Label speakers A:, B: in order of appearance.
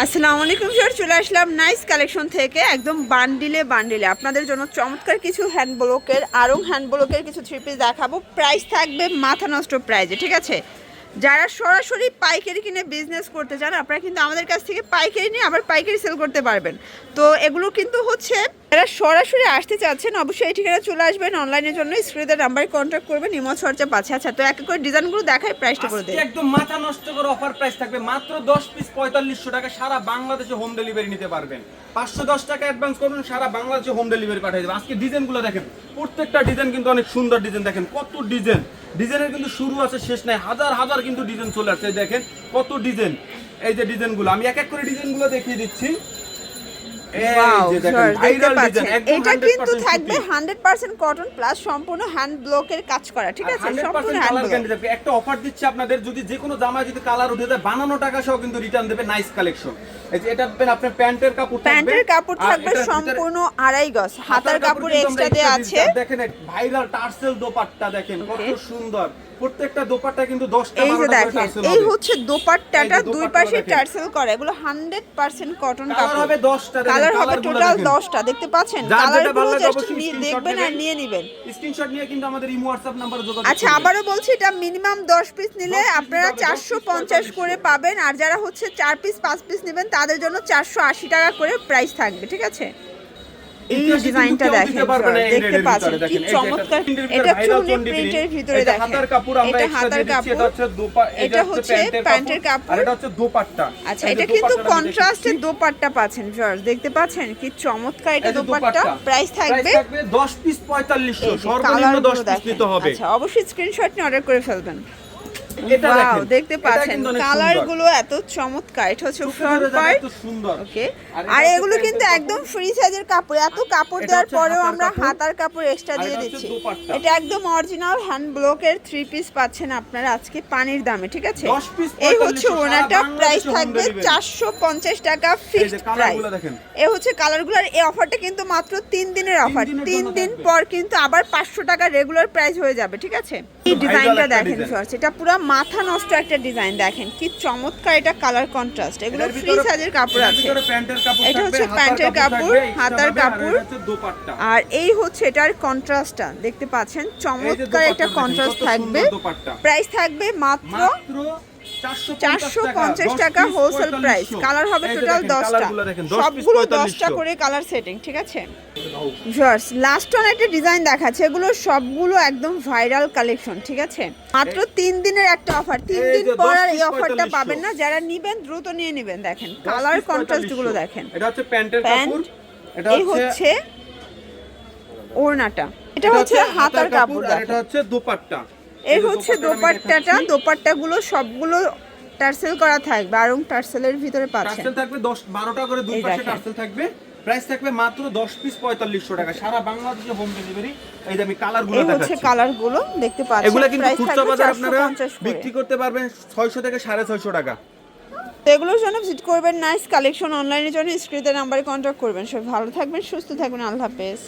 A: আসসালামু আলাইকুম স্যার চলে আসলাম নাইস কালেকশন থেকে, একদম বান্ডিলে বান্ডিলে আপনাদের জন্য চমৎকার কিছু হ্যান্ড ব্লকের আরও হ্যান্ড ব্লকের কিছু থ্রি পিস দেখাবো। প্রাইস থাকবে মাথা নষ্ট প্রাইজে ঠিক আছে? যারা সরাসরি পাইকারি কিনে বিজনেস করতে চান আপনারা কিন্তু আমাদের কাছ থেকে পাইকারি নিয়ে আবার পাইকারি সেল করতে পারবেন। তো এগুলো কিন্তু হচ্ছে যারা সরাসরি আসতে চাচ্ছেন অবশ্যই এই ঠিকানা চলে আসবেন। অনলাইনের জন্য স্ক্রিনের নাম্বারে কন্ট্যাক্ট করবেন ইমো চর্চা পাচ্ছে আচ্ছা তো এক এক করে ডিজাইনগুলো দেখায় প্রাইসটা করে দেয়
B: একদম মাথা নষ্ট করে অফার প্রাইস থাকবে। মাত্র দশ পিস পঁয়তাল্লিশশো টাকা সারা বাংলাদেশে হোম ডেলিভারি নিতে পারবেন। পাঁচশো দশ টাকা অ্যাডভান্স করুন সারা বাংলাদেশে হোম ডেলিভারি পাঠিয়ে দেবে। আজকে ডিজাইনগুলো দেখেন প্রত্যেকটা ডিজাইন কিন্তু অনেক সুন্দর ডিজাইন দেখেন কত ডিজাইন ডিজাইনের কিন্তু শুরু আছে, শেষ নাই। হাজার হাজার কিন্তু ডিজাইন চলে আসছে। দেখেন কত ডিজাইন এই যে ডিজাইনগুলো আমি এক এক করে ডিজাইনগুলো দেখিয়ে দিচ্ছি।
A: এটা কিন্তু থাকবে হান্ড্রেড পার্সেন্ট কটন প্লাস সম্পূর্ণ হ্যান্ড ব্লকের কাজ করা ঠিক আছে? সম্পূর্ণ হ্যান্ড ব্লক
B: একটা অফার দিচ্ছে আপনাদের যদি যে কোনো জামায় যদি কালার উঠে যায় বানানো টাকা সহ কিন্তু রিটার্ন দেবে নাইস কালেকশন এটা আপনার প্যান্টের কাপড় থাকবে।
A: প্যান্টের কাপড় থাকবে সম্পূর্ণ আড়াই গজ। হাতার কাপড় এক্সট্রা
B: extra
A: আছে।
B: দেখেন ভাইরাল টার্সেল দোপাট্টা দেখেন কত সুন্দর। প্রত্যেকটা দোপাট্টা কিন্তু 10টা
A: এই যে দেখেন এই হচ্ছে দোপাট্টাটা দুই পাশে টার্সেল করা এগুলো হান্ড্রেড পার্সেন্ট কটন
B: কালার
A: কাপড়।
B: হবে 10টা দেখেন
A: কালার হবে টোটাল
B: দেখেন।
A: দশটা দেখতে পাচ্ছেন? কালারগুলো জাস্ট দেখবেন আর নিয়ে নেবেন।
B: স্ক্রিনশট নিয়ে কিন্তু আমাদের ইমো WhatsApp নম্বরে যোগাযোগ
A: আচ্ছা আবারো বলছি এটা মিনিমাম দশ পিস নিলে আপনারা
B: নিতে হবে, 10
A: চারশো পঞ্চাশ করে পাবেন আর যারা হচ্ছে 4 পিস 5 পিস নেবেন তাদের জন্য চারশো আশি টাকা করে প্রাইস থাকবে ঠিক আছে? এই ডিজাইনটা দেখেন দেখতে পাচ্ছেন কি চমৎকার। এটা চুনি প্রিন্টের ভিতরে দেখেন।
B: হাতার কাপড় আমরা
A: এটা হাতার
B: দিচ্ছি, এটা হচ্ছে দোপা
A: এটা হচ্ছে প্যান্টের কাপড়
B: আর এটা হচ্ছে দোপাট্টা।
A: আচ্ছা এটা কিন্তু কন্ট্রাস্টে দোপাট্টা পাচ্ছেন জর্জ দেখতে পাচ্ছেন? কি চমৎকার এটা দোপাট্টা। প্রাইস থাকবে
B: Price 10 পিস 4500
A: এই যে
B: সর্বনিম্ন
A: কালারগুলো
B: 10 পিস নিতে হবে।
A: আচ্ছা অবশ্যই স্ক্রিনশট নিয়ে অর্ডার করে ফেলবেন।
B: এটা
A: Wow,
B: দেখেন।
A: দেখতে
B: এটা
A: পাচ্ছেন।
B: কিন্তু অনেক
A: কালারগুলো এত চমৎকার। এটা হচ্ছে ফ্রন্ট পার্ট
B: সুন্দর।
A: ওকে
B: আর
A: এগুলো কিন্তু একদম ফ্রি সাইজের কাপড়। এত কাপড় দেওয়ার পরেও আমরা হাতার কাপড় এক্সট্রা দিয়ে দিচ্ছি। এটা একদম অরিজিনাল হ্যান্ড ব্লকের থ্রি পিস পাচ্ছেন আপনারা আজকে পানির দামে ঠিক আছে? এই হচ্ছে
B: 4500
A: ওনাটা প্রাইস থাকবে চারশো পঞ্চাশ টাকা ফিক্সড প্রাইস এ হচ্ছে কালারগুলো আর এই অফারটা কিন্তু মাত্র তিন দিনের অফার তিন দিন পর কিন্তু আবার পাঁচশো টাকা রেগুলার প্রাইস হয়ে যাবে ঠিক আছে? এই ডিজাইনটা দেখেন
B: design।
A: এটা পুরো মাথা নষ্ট একটা ডিজাইন দেখেন। কি চমৎকার এটা কালার কন্ট্রাস্ট এগুলো ফ্রি সাইজের কাপড় আছে। এটা হচ্ছে প্যান্টের
B: কাপড়
A: হাতার কাপড়। আর এই হচ্ছে এটার কন্ট্রাস্টটা দেখতে পাচ্ছেন? চমৎকার একটা কন্ট্রাস্ট থাকবে। প্রাইস থাকবে মাত্র চারশো পঞ্চাশ টাকা হোলসেল প্রাইস কালার হবে টোটাল দশটা। সবগুলো দশটা করে কালার সেটিং ঠিক আছে? জর্জ লাস্ট অন একটা ডিজাইন দেখাচ্ছে এগুলো সবগুলো একদম ভাইরাল কালেকশন ঠিক আছে? মাত্র তিন দিনের একটা অফার তিন দিন পর আর এই অফারটা পাবেন না যারা নিবেন দ্রুত নিয়ে নেবেন দেখেন। কালার কন্ট্রাস্টগুলো দেখেন।
B: এটা হচ্ছে প্যান্টের কাপড় এটা
A: হচ্ছে ওড়নাটা। এটা হচ্ছে হাতার কাপড়
B: এটা হচ্ছে দোপাট্টা।
A: এই হচ্ছে
B: দোপাট্টাটা। দেখাচ্ছি।
A: দোপাট্টাগুলো সবগুলো টার্সেল করা থাকবে আরং টার্সেলের ভিতরে পাচ্ছেন
B: টার্সেল থাকবে 10 12টা করে দুই পাশে। টার্সেল থাকবে। প্রাইস থাকবে মাত্র 10 পিস 4500 টাকা। সারা বাংলাদেশে হোম ডেলিভারি এই যে আমি কালারগুলো
A: এই হচ্ছে
B: দেখাচ্ছি।
A: কালারগুলো দেখতে পাচ্ছেন।
B: এগুলা কিন্তু খুচরা বাজার আপনারা বিক্রি করতে পারবেন 600 থেকে 650 টাকা।
A: তো এগুলোর জন্য ভিজিট করবেন নাইস কালেকশন অনলাইনের জন্য স্ক্রিনের নাম্বারে কন্ট্যাক্ট করবেন। সবাই ভালো থাকবেন সুস্থ থাকবেন আল্লাহ হাফেজ।